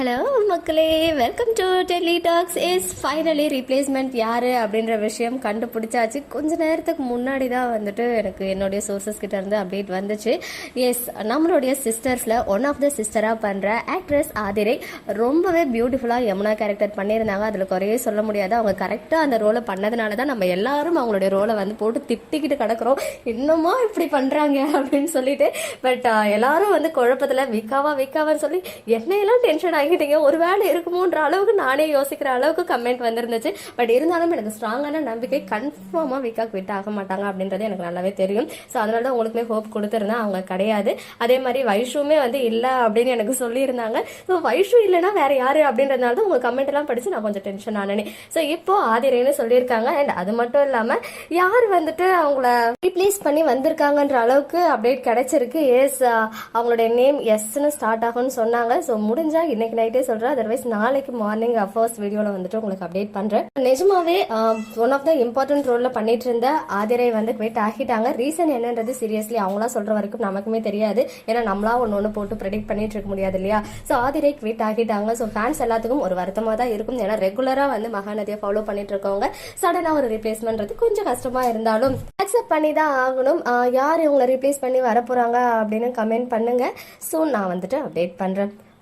Hello மக்களே. Welcome to Delhi talks is finally replacement யார் அப்படின்ற விஷயம் கண்டுபிடிச்சாச்சு. கொஞ்ச நேரத்துக்கு முன்னாடி தான் வந்துட்டு எனக்கு என்னுடைய சோர்சஸ் கிட்ட இருந்து அப்டேட் வந்துச்சு. எஸ் நம்மளுடைய சிஸ்டர்ஸில் ஒன் ஆஃப் த சிஸ்டராக பண்ணுற ஆக்ட்ரஸ் ஆதிரை ரொம்பவே பியூட்டிஃபுல்லாக யமுனா கேரக்டர் பண்ணியிருந்தாங்க. அதில் குறையே சொல்ல முடியாது. அவங்க கரெக்டாக அந்த ரோலை பண்ணதுனால தான் நம்ம எல்லாரும் அவங்களுடைய ரோலை வந்து போட்டு திட்டிக்கிட்டு கிடக்குறோம். இன்னுமா இப்படி பண்ணுறாங்க அப்படின்னு சொல்லிட்டு பட் எல்லாரும் வந்து குழப்பத்தில் விக்காவா விக்காவான்னு சொல்லி என்னையெல்லாம் டென்ஷன் ஆகிட்டீங்க ஒரு வேலை இருக்குமோன்ற அளவுக்கு நானே யோசிக்கிற அளவுக்கு கமெண்ட் வந்திருந்துச்சு. பட் இருந்தாலும் எனக்கு ஸ்ட்ராங்கான நம்பிக்கை கன்ஃபார்மாக விக்கா குவிட் ஆக மாட்டாங்க அப்படின்றது எனக்கு நல்லாவே தெரியும். ஸோ அதனால தான் உங்களுக்குமே ஹோப் கொடுத்துருந்தேன். அவங்க கிடையாது. அதே மாதிரி வைஷுமே வந்து இல்லை அப்படின்னு எனக்கு சொல்லியிருந்தாங்க. ஸோ வைஷு இல்லைன்னா வேற யாரு அப்படின்றதுனால தான் உங்கள் கமெண்ட் எல்லாம் படிச்சு நான் கொஞ்சம் டென்ஷன் ஆனேன். ஸோ இப்போ ஆதிரேன்னு சொல்லியிருக்காங்க. அண்ட் அது மட்டும் இல்லாமல் யார் வந்துட்டு அவங்கள ரீப்ளேஸ் பண்ணி வந்திருக்காங்கன்ற அளவுக்கு அப்டேட் கிடைச்சிருக்கு. எஸ் அவங்களுடைய நேம் எஸ்ன்னு ஸ்டார்ட் ஆகும்னு சொன்னாங்க. ஸோ முடிஞ்சா இன்னைக்கு நைட்டே சொல்றேன். அதர்வைஸ் நாளைக்கு மார்னிங் ஃபர்ஸ்ட் வீடியோவில் வந்துட்டு உங்களுக்கு அப்டேட் பண்றேன். நிஜமாவே ஒன் ஆஃப் த இம்பார்ட்டன்ட் ரோல்ல பண்ணிட்டு இருந்த ஆதிரை வந்து குவேட் ஆகிட்டாங்க. ரீசன் என்னன்றது சீரியஸ்லி அவங்களா சொல்ற வரைக்கும் நமக்குமே தெரியாது. ஏன்னா நம்மளா ஒன்று ஒன்று போட்டு ப்ரெடிக்ட் பண்ணிட்டு இருக்க முடியாது இல்லையா? ஸோ ஆதிரை குவேட் ஆகிட்டாங்க. ஸோ ஃபேன்ஸ் எல்லாத்துக்கும் ஒரு வருத்தமாக தான் இருக்கும். ஏன்னா ரெகுலரா வந்து மகாநதியை ஃபாலோ பண்ணிட்டு இருக்கவங்க சடனாக ஒரு ரீப்ளேஸ்மெண்ட்றது கொஞ்சம் கஷ்டமா இருந்தாலும் அக்செப்ட் பண்ணி தான் ஆகணும். யார் இவங்களை ரீப்ளேஸ் பண்ணி வரப்போறாங்க அப்படின்னு கமெண்ட் பண்ணுங்க. ஸோ நான் வந்துட்டு அப்டேட் பண்றேன்.